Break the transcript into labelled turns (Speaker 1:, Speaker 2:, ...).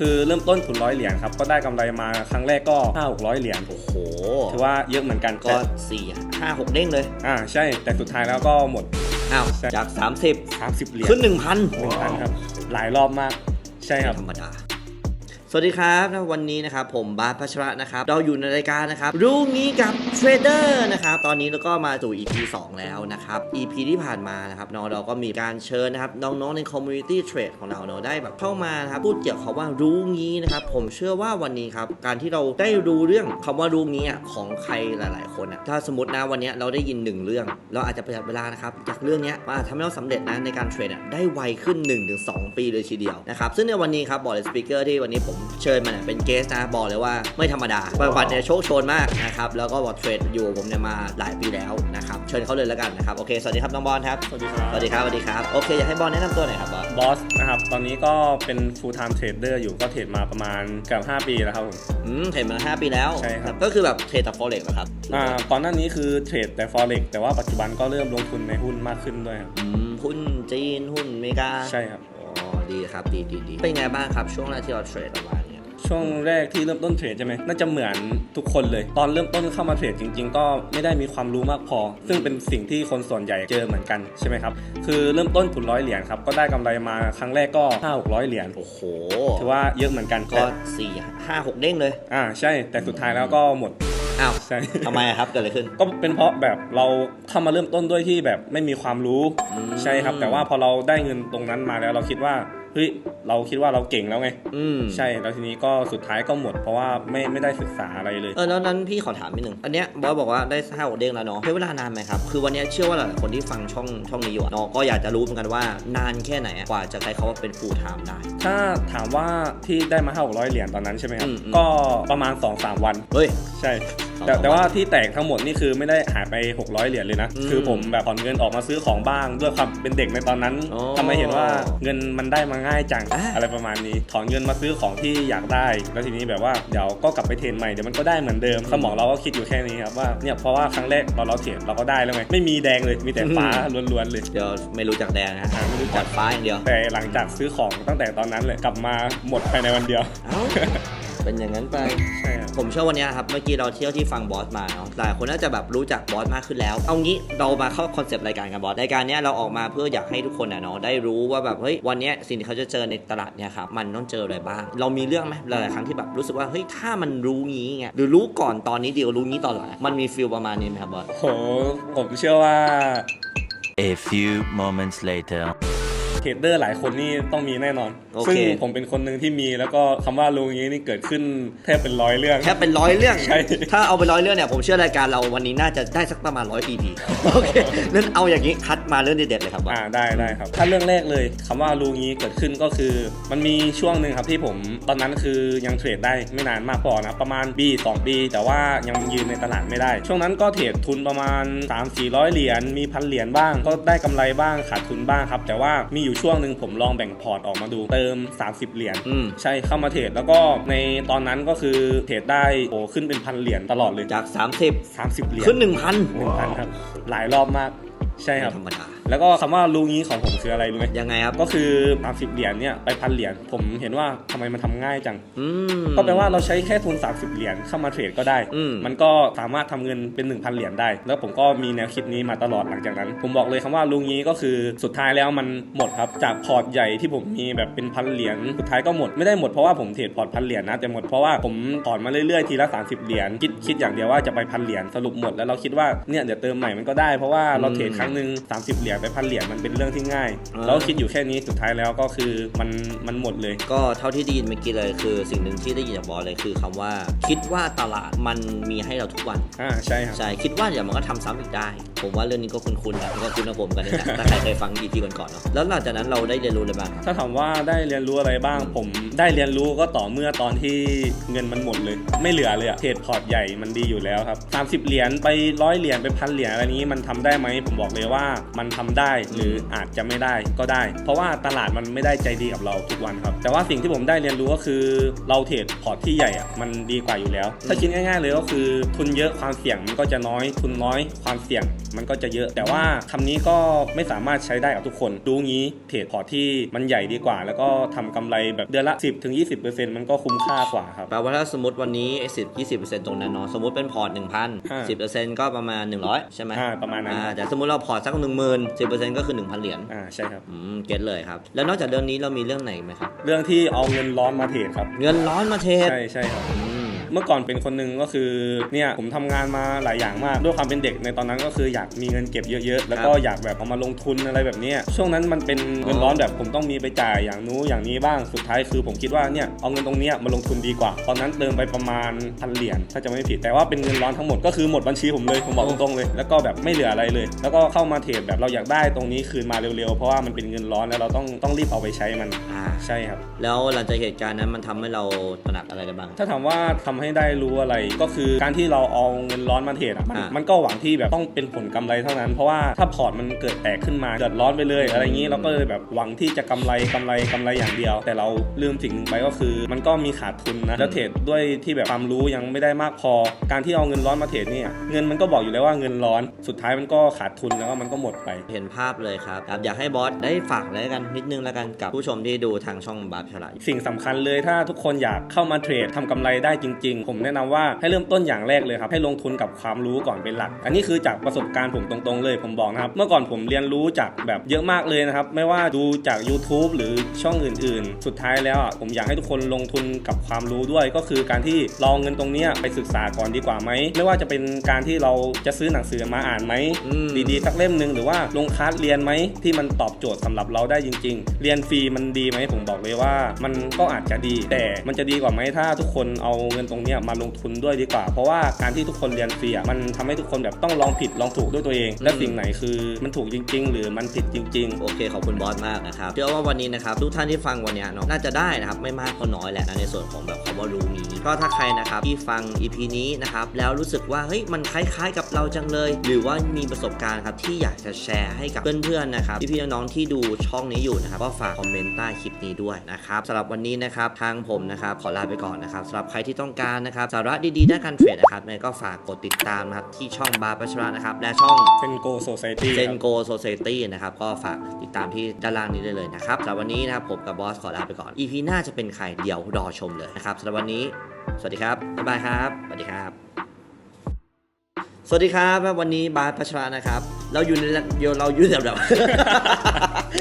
Speaker 1: คือเริ่มต้นทุนร้อยเหรียญครับ ก็ได้กำไรมาครั้งแรกก็ห้าหกร้อยเหรียญ
Speaker 2: โอ้โห
Speaker 1: ถือว่าเยอะเหมือนกัน
Speaker 2: ก็สี่ห้าหกเด้งเลย
Speaker 1: อ่าใช่แต่สุดท้ายแล้วก็หมด
Speaker 2: อ้าว
Speaker 1: ใช่
Speaker 2: จาก 30
Speaker 1: 30เหรียญ
Speaker 2: ขึ้น1,000
Speaker 1: หนึ่งพันครับหลายรอบมากใช่ครับ
Speaker 2: ธรรมดาส วัสดีครับนะวันนี้นะครับผมบาสพัชระนะครับเราอยู่ในรายการนะครับรู้งี้กับเทรดเดอร์นะครับตอนนี้เราก็มาสู่ EP 2 แล้วนะครับ EP ที่ผ่านมานะครับเนาะเราก็มีการเชิญนะครับน้องๆใน Community Trade ของเราเนาะได้แบบเข้ามานะครับพูดเกี่ยวกับคำว่ารู้งี้นะครับผมเชื่อว่าวันนี้ครับการที่เราได้รู้เรื่องคำว่ารู้งี้อะของใครหลาย ๆ คนอะถ้าสมมตินะวันนี้เราได้ยินหนึ่งเรื่อง เราอาจจะประหยัดเวลานะครับจากเรื่องนี้มาทำให้เราสำเร็จนะในการเทรดอะได้ไวขึ้น 1-2 ปีเลยทีเดียวนะครับซึ่งในวันนี้ครับบอกเลยสปีกเกอร์ที่วันนี้ผมเชิญมาเนี่ยเป็นเกสนะบอกเลยว่าไม่ธรรมดาประวัติเนี่ยโชคโชนมากนะครับแล้วก็บอกเทรดอยู่กับผมเนี่ยมาหลายปีแล้วนะครับเชิญเขาเลยแล้วกันนะครับโอเคสวัสดีครับน้องบอลครับ
Speaker 1: สวัสดีครับ
Speaker 2: สวัสดีครับสวัสดีครับโอเคอยากให้บอลแนะนำตัวหน่อยครับบอล
Speaker 1: บอสนะครับตอนนี้ก็เป็น full time trader อยู่ก็เทรดมาประมาณเกือบ5 ปีแล้วครับผม
Speaker 2: อืมเทรดมาห้าปีแล้ว
Speaker 1: ใช่ครับ
Speaker 2: ก็คือแบบเทรดแต่ฟอเร็กเหรอครับ
Speaker 1: อ่าก่อนหน้านี้คือเทรดแต่ forex แต่ว่าปัจจุบันก็เริ่มลงทุนในหุ้นมากขึ้นด้วยครับ
Speaker 2: อืมหุ้นจีนหุ้นอเมริกา
Speaker 1: ใช่ครับ
Speaker 2: อ๋อ ดีครับดีดีดีเป็นไงบ้างครับช่วงแรกที่เราเทรดออกมาเนี่ย
Speaker 1: ช่วงแรกที่เริ่มต้นเทรดใช่ไหมน่าจะเหมือนทุกคนเลย ตอนเริ่มต้นเข้ามาเทรดจริง ๆ ก็ไม่ได้มีความรู้มากพอ ซึ่งเป็นสิ่งที่คนส่วนใหญ่เจอเหมือนกันใช่ไหมครับ คือเริ่มต้นทุนร้อยเหรียญครับ ก็ได้กำไรมาครั้งแรกก็ห้าหกร้อยเหรียญ
Speaker 2: โอ้โห
Speaker 1: ถือว่าเยอะเหมือนกัน
Speaker 2: ก็สี่ห้าหกเด้งเลย
Speaker 1: อ่าใช่ แต่สุดท้ายแล้วก็หมด
Speaker 2: อ้าว
Speaker 1: ใช่
Speaker 2: ทำไมอะครับเกิดอะไรขึ้น
Speaker 1: ก็เป็นเพราะแบบเราเข้ามาเริ่มต้นด้วยที่แบบไม่มีความรู้
Speaker 2: อืม
Speaker 1: ใช่ครับ แต่ว่าพอเราได้เงินตรงนั้นมาแล้วเราคิดว่า เฮ้ยเราคิดว่าเราเก่งแล้วไง
Speaker 2: อืม
Speaker 1: ใช่แล้วทีนี้ก็สุดท้ายก็หมดเพราะว่าไม่ไม่ได้ศึกษาอะไรเลย
Speaker 2: เออแล้วนั้นพี่ขอถามนิดนึงอันเนี้ยบอสบอกว่าได้ห้าหกเด้งแล้วเนาะใช้เวลานานไหมครับคือวันเนี้ยเชื่อว่าหลายๆคนที่ฟังช่องช่องนี้อยู่อะเนาะก็อยากจะรู้เหมือนกันว่านานแค่ไหนอะกว่าจะใช้คาว่าเป็น full time ได้
Speaker 1: ถ้าถามว่าที่ได้มาห้าหกร้อยเหรียญตอนนั้นใช่ไหมครับ
Speaker 2: อืมอืม
Speaker 1: ก็ประมาณ2-3วัน
Speaker 2: เฮ้ย
Speaker 1: ใช่
Speaker 2: สอง
Speaker 1: แต่
Speaker 2: สาม
Speaker 1: แต่ว่า
Speaker 2: วัน
Speaker 1: ที่แตกทั้งหมดนี่คือไม่ได้หายไป 600 เหรียญเลยนะ
Speaker 2: อืม
Speaker 1: คือผมแบบถอนเงินออกมาซื้อของบ้างด้วยความเป็นเด็กในตอนนั้น
Speaker 2: อ๋อ
Speaker 1: ทำไมเห็นว่าเงินมันได้มาง่ายจัง
Speaker 2: อ่า
Speaker 1: อะไรประมาณนี้ ถอนเงินมาซื้อของที่อยากได้ แล้วทีนี้แบบว่าเดี๋ยวก็กลับไปเทรนใหม่เดี๋ยวมันก็ได้เหมือนเดิมสมองเราก็คิดอยู่แค่นี้ครับว่าเนี่ยเพราะว่าครั้งแรกตอนเราเทรดเราก็ได้แล้วไงไม่มีแดงเลยมีแต่ฟ้าล้วนๆเลย
Speaker 2: เดี๋ยวไม่รู้จักแดงนะ
Speaker 1: อ่าไม่รู้จัก
Speaker 2: จัดฟ้าอย่างเดียว
Speaker 1: แต่หลังจากซื้อของตั้งแต่ตอนนั้นเลยกลับมาหมดภายในวันเดียว
Speaker 2: เอ้า เป็นอย่างนั้นไป
Speaker 1: ใช่ครับ
Speaker 2: ผมเชื่อวันเนี้ยครับ เมื่อกี้เราเที่ยวที่ฟังบอสมาเนาะหลายคนน่าจะแบบรู้จักบอสมากขึ้นแล้ว เอางี้เรามาเข้าคอนเซปต์รายการกันบอสรายการเนี้ยเราออกมาเพื่ออยากให้ทุกคนอะเนาะได้รู้ว่าแบบเฮ้ยวันเนี้ยสิ่งที่เขาจะเจอในตลาดเนี่ยครับมันต้องเจออะไรบ้าง เรามีเรื่องไหมหลายๆครั้งที่แบบรู้สึกว่าเฮ้ยถ้ามันรู้งี้ไงหรือรู้ก่อนตอนนี้เดียวรู้งี้ตอนหลังมันมีฟีลประมาณนี้ไหมครับบอส
Speaker 1: โห ผมเชื่อว่า
Speaker 3: A few moments later.
Speaker 1: เทรดเดอร์หลายคนนี่ต้องมีแน่นอน
Speaker 2: โอเค
Speaker 1: ซึ่งผมเป็นคนหนึ่งที่มีแล้วก็คำว่ารู้งี้นี่เกิดขึ้นแทบเป็นร้อยเรื่อง
Speaker 2: แค่เป็นร้อยเรื่อง
Speaker 1: ใช่
Speaker 2: ถ้าเอาไปร้อยเรื่องเนี่ยผมเชื่อรายการเราวันนี้น่าจะได้สักประมาณร้อย EP โอเคนั่นเอาอย่างนี้คัดมาเรื่องเด็ดๆเลยครับบอส
Speaker 1: อ่าได้ได้ครับ ถ้าเรื่องแรกเลยคำว่ารู้งี้เกิดขึ้นก็คือ มันมีช่วงหนึ่งครับที่ผมตอนนั้นคือยังเทรดได้ไม่นานมากพอนะประมาณปี2ปี แต่ว่ายังยืนในตลาดไม่ได้ ช่วงนั้นก็เทรดทุนประมาณ 3 4 0 0 เหรียญมีพันเหรียญบ้าง ก็ได้กำไรบ้างขาดทุนบ้างครับ แต่ว่ามีอยู่ช่วงหนึ่งผมลองแบ่งพอร์ตออกมาดูเติม 30 เหรียญ
Speaker 2: อืม
Speaker 1: ใช่เข้ามาเทรดแล้วก็ในตอนนั้นก็คือเทรดได้โอ้ขึ้นเป็นพันเหรียญตลอดเลย
Speaker 2: จาก 30
Speaker 1: 30 เหรียญ
Speaker 2: ขึ้น 1,000
Speaker 1: หนึ่งพันครับหลายรอบมากใช่ครับ
Speaker 2: ธรรมดา
Speaker 1: แล้วก็คำว่ารู้งี้ของผมคืออะไรรู้ไหม
Speaker 2: ยังไงครับ
Speaker 1: ก็คือ30เหรียญเนี่ยไปพันเหรียญผมเห็นว่าทำไมมันทำง่ายจัง
Speaker 2: อืม
Speaker 1: ก็แปลว่าเราใช้แค่ทุน30เหรียญเข้ามาเทรดก็ได้
Speaker 2: อืม
Speaker 1: มันก็สามารถทำเงินเป็น 1,000เหรียญได้ แล้วผมก็มีแนวคิดนี้มาตลอดหลังจากนั้น ผมบอกเลยคำว่ารู้งี้ก็คือสุดท้ายแล้วมันหมดครับจากพอร์ตใหญ่ที่ผมมีแบบเป็นพันเหรียญสุดท้ายก็หมดไม่ได้หมดเพราะว่าผมเทรดพอร์ตพันเหรียญนะแต่หมดเพราะว่าผมถอนมาเรื่อยๆทีละ 30เหรียญคิดคิดอย่างเดียวว่าจะไปพันเหรียญสรุปหมดแล้วเราคิดว่าเนี่ยเดี๋ยวเติมใหม่มันก็ได้เพราะว่าเราเทรดครั้งหนึ่ง30เหรียญไปพันเหรียญมันเป็นเรื่องที่ง่าย
Speaker 2: อ่า
Speaker 1: แล้วคิดอยู่แค่นี้สุดท้ายแล้วก็คือมันมันหมดเลย
Speaker 2: ก็เท่าที่ได้ยินเมื่อกี้เลยคือสิ่งหนึ่งที่ได้ยินจากบอสเลยคือคำว่า คิดว่าตลาดมันมีให้เราทุกวัน
Speaker 1: อ่าใช่ครับ
Speaker 2: ใช่ คิดว่าเดี๋ยวมันก็ทำซ้ำอีกได้ ผมว่าเรื่องนี้ก็คุ้นๆนะก็คุ้นกับผมกันนี่แหละถ้าใครเคยฟังอีพีก่อนๆเนาะแล้วหลังจากนั้นเราได้เรียนรู้อะไรบ้างครับ
Speaker 1: ถ้าถามว่าได้เรียนรู้อะไรบ้าง ผมได้เรียนรู้ก็ต่อเมื่อตอนที่เงินมันหมดเลย ไม่เหลือเลยอะเทรดพอร์ตใหญ่มันดีอยู่แล้วครับ 30 เหรียญไปร้อยเหรียญไปพันเหรียญอะไรนี้มันทำได้ไหมผมบอกเลยว่ามันทำได้หรืออาจจะไม่ได้ก็ได้ เพราะว่าตลาดมันไม่ได้ใจดีกับเราทุกวันครับ แต่ว่าสิ่งที่ผมได้เรียนรู้ก็คือเราเทรดพอร์ตที่ใหญ่อะมันดีกว่าอยู่แล้ว ถ้าคิดง่าย ๆ เลยก็คือทุนเยอะความเสี่ยงมันก็จะน้อยทุนน้อยความเสี่ยงมันก็จะเยอะ แต่ว่าคำนี้ก็ไม่สามารถใช้ได้กับทุกคนดูงี้เทรดพอร์ตที่มันใหญ่ดีกว่า แล้วก็ทำกำไรแบบเดือนละ 10ถึง20%มันก็คุ้มค่ากว่าครับ
Speaker 2: แปลว่าถ้าสมมติวันนี้ไอ้สิบยี่สิบเปอร์เซ็นต์ตรงนั้นเนาะสมมติเป็นพอร์ตหนึ่งพัน
Speaker 1: อ่า
Speaker 2: สิบเปอร์เซ็นต์ก็ประมาณหนึ่งร้อยใช่ไหม
Speaker 1: อ่าประมาณนั้น
Speaker 2: อ่าแต่สมมติเราพอร์ตสักหนึ่งหมื่นสิบเปอร์เซ็นต์ก็คือหนึ่งพันเหรียญ
Speaker 1: อ่าใช่ครับ
Speaker 2: อืมเก็ตเลยครับแล้วนอกจากเรื่องนี้เรามีเรื่องไหนอีกไหมครับ
Speaker 1: เรื่องที่เอาเงินร้อนมาเทรดครับ
Speaker 2: เงินร้อนมาเทรด
Speaker 1: ใช่ใช่ครับ
Speaker 2: อืม
Speaker 1: เมื่อก่อนเป็นคนหนึ่งก็คือเนี่ยผมทำงานมาหลายอย่างมากด้วยความเป็นเด็กในตอนนั้นก็คืออยากมีเงินเก็บเยอะๆ แล้วก็อยากแบบเอามาลงทุนอะไรแบบเนี้ยช่วงนั้นมันเป็นเงินร้อนแบบผมต้องมีไปจ่ายอย่างนู้นอย่างนี้บ้างสุดท้ายคือ ผมคิดว่าเนี่ยเอาเงินตรงเนี้ยมาลงทุนดีกว่า ตอนนั้นเติมไปประมาณพันเหรียญถ้าจะไม่ผิดแต่ว่าเป็นเงินร้อนทั้งหมดก็คือหมดบัญชีผมเลยผมบอกตรงๆเลย แล้วก็แบบไม่เหลืออะไรเลย แล้วก็เข้ามาเทรดแบบเราอยากได้ตรงนี้คืนมาเร็วๆเพราะว่ามันเป็นเงินร้อนแล้วเราต้องต้องรีบเอาไปใช้มัน
Speaker 2: อ่า
Speaker 1: ใช่ครับ
Speaker 2: แล้วหลังจากเหตุการณ์นั้นมันทำให้เราตระหนักอะไรได้บ้าง
Speaker 1: ถ้าถามว่าทำให้ได้รู้อะไร ก็คือการที่เราเอาเงินร้อนมาเทรดอะมัน
Speaker 2: อะ
Speaker 1: มันก็หวังที่แบบต้องเป็นผลกำไรเท่านั้น เพราะว่าถ้าพอร์ตมันเกิดแตกขึ้นมาเดือดร้อนไปเลยอะไรอย่างนี้เราก็เลยแบบหวังที่จะกำไรกำไรกำไรอย่างเดียว แต่เราลืมสิ่งหนึ่งไปก็คือ มันก็มีขาดทุนนะแล้วเทรดด้วยที่แบบความรู้ยังไม่ได้มากพอ การที่เอาเงินร้อนมาเทรดเนี่ยเงินมันก็บอกอยู่แล้วว่าเงินร้อนสุดท้ายมันก็ขาดทุนแล้วก็มันก็หมดไป
Speaker 2: เห็นภาพเลยครับครับ อยากให้บอสได้ฝากอะไรกันนิดนึงแล้วกันกับผู้ชมที่ดูทางช่องบาร์ฉลาด
Speaker 1: สิ่งสำคัญเลยถ้าทุกคนอยากเข้ามาเทรดทำกำไรได้จริง ๆ ผมแนะนำว่าให้เริ่มต้นอย่างแรกเลยครับให้ลงทุนกับความรู้ก่อนเป็นหลัก อันนี้คือจากประสบการณ์ผมตรงๆเลยผมบอกนะครับเมื่อก่อนผมเรียนรู้จากแบบเยอะมากเลยนะครับไม่ว่าดูจาก YouTube หรือช่องอื่น ๆ สุดท้ายแล้วอะผมอยากให้ทุกคนลงทุนกับความรู้ด้วย ก็คือการที่เราเอาเงินตรงเนี้ยไปศึกษาก่อนดีกว่าไหมไม่ว่าจะเป็นการที่เราจะซื้อหนังสือมาอ่านไหม
Speaker 2: ม
Speaker 1: ดีๆสักเล่มหนึ่งหรือว่าลงคลาสเรียนไหมที่มันตอบโจทย์สำหรับเราได้จริง ๆ เรียนฟรีมันดีไหมผมบอกเลยว่า มันก็อาจจะดี แต่มันจะดีกว่าไหมถ้าทุกคนเอาเงินตรงเนี้ยมาลงทุนด้วยดีกว่า เพราะว่าการที่ทุกคนเรียนฟรีอะมันทำให้ทุกคนแบบต้องลองผิดลองถูกด้วยตัวเอง และสิ่งไหนคือมันถูกจริง ๆ หรือมันผิดจริง ๆ
Speaker 2: โอเคขอบคุณบอสมากนะครับเชื่อว่าวันนี้นะครับทุกท่านที่ฟังวันเนี้ยเนาะน่าจะได้นะครับไม่มากก็น้อยแหละนะในส่วนของแบบคำว่ารู้นี้ก็ถ้าใครนะครับที่ฟัง EP นี้นะครับแล้วรู้สึกว่าเฮ้ยมันคล้าย ๆ กับเราจังเลย หรือว่ามีประสบการณ์ครับที่อยากจะแชร์ให้กับเพื่อนๆนะครับพี่ๆน้องๆที่ดูช่องนี้อยู่นะครับก็ฝากคอมเมนต์ใต้คลิปนี้ด้วยนะครับสำหรับวันนี้นะครับทางผมนะครับขอลาไปก่อนนะครับสำหรับใครที่ต้องการนะครับสาระดีๆด้านการเทรดนะครับยังไงก็ฝากกดติดตามนะครับที่ช่องบาร์ปัชระนะครับและช่อง
Speaker 1: เซนโกโซซตี้
Speaker 2: เซนโกโซเซตี้นะครับก็ฝากติดตามที่ด้านล่างนี้ได้เลยนะครับสำหรับวันนี้นะครับผมกับบอสขอลาไปก่อน EP หน้าจะเป็นใครเดี๋ยวรอชมเลยนะครับสำหรับวันนี้ สวัสดีครับบ๊ายบายครับสวัสดีครับ สวัสดีครับ วันนี้บาสพัชรานะครับ เราอยู่ในเราอยู่แบบ